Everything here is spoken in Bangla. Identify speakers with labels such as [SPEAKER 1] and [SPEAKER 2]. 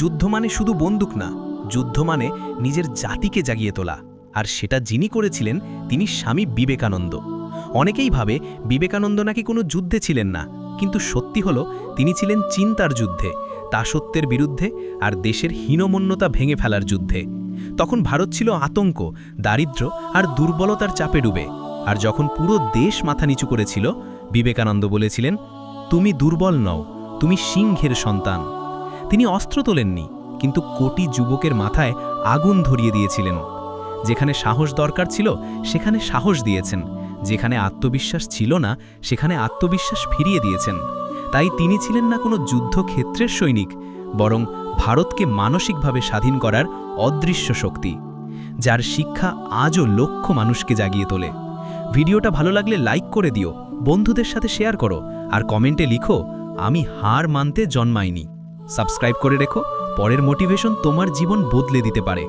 [SPEAKER 1] যুদ্ধ মানে শুধু বন্দুক না, যুদ্ধ মানে নিজের জাতিকে জাগিয়ে তোলা। আর সেটা যিনি করেছিলেন, তিনি স্বামী বিবেকানন্দ। অনেকেই ভাবে বিবেকানন্দ নাকি কোনো যুদ্ধে ছিলেন না, কিন্তু সত্যি হলো, তিনি ছিলেন চিন্তার যুদ্ধে দাসত্বের বিরুদ্ধে আর দেশের হীনমন্যতা ভেঙে ফেলার যুদ্ধে। তখন ভারত ছিল আতঙ্ক, দারিদ্র আর দুর্বলতার চাপে ডুবে। আর যখন পুরো দেশ মাথা নিচু করেছিল, বিবেকানন্দ বলেছিলেন, তুমি দুর্বল নও, তুমি সিংহের সন্তান। তিনি অস্ত্র তোলেননি, কিন্তু কোটি যুবকের মাথায় আগুন ধরিয়ে দিয়েছিলেন। যেখানে সাহস দরকার ছিল, সেখানে সাহস দিয়েছেন। যেখানে আত্মবিশ্বাস ছিল না, সেখানে আত্মবিশ্বাস ফিরিয়ে দিয়েছেন। তাই তিনি ছিলেন না কোনো যুদ্ধক্ষেত্রের সৈনিক, বরং ভারতকে মানসিকভাবে স্বাধীন করার অদৃশ্য শক্তি, যার শিক্ষা আজও লক্ষ মানুষকে জাগিয়ে তোলে। ভিডিওটা ভালো লাগলে লাইক করে দিও, বন্ধুদের সাথে শেয়ার করো, আর কমেন্টে লিখো, আমি হার মানতে জন্মাইনি। সাবস্ক্রাইব করে রেখো। পরের মোটিভেশন তোমার জীবন বদলে দিতে পারে।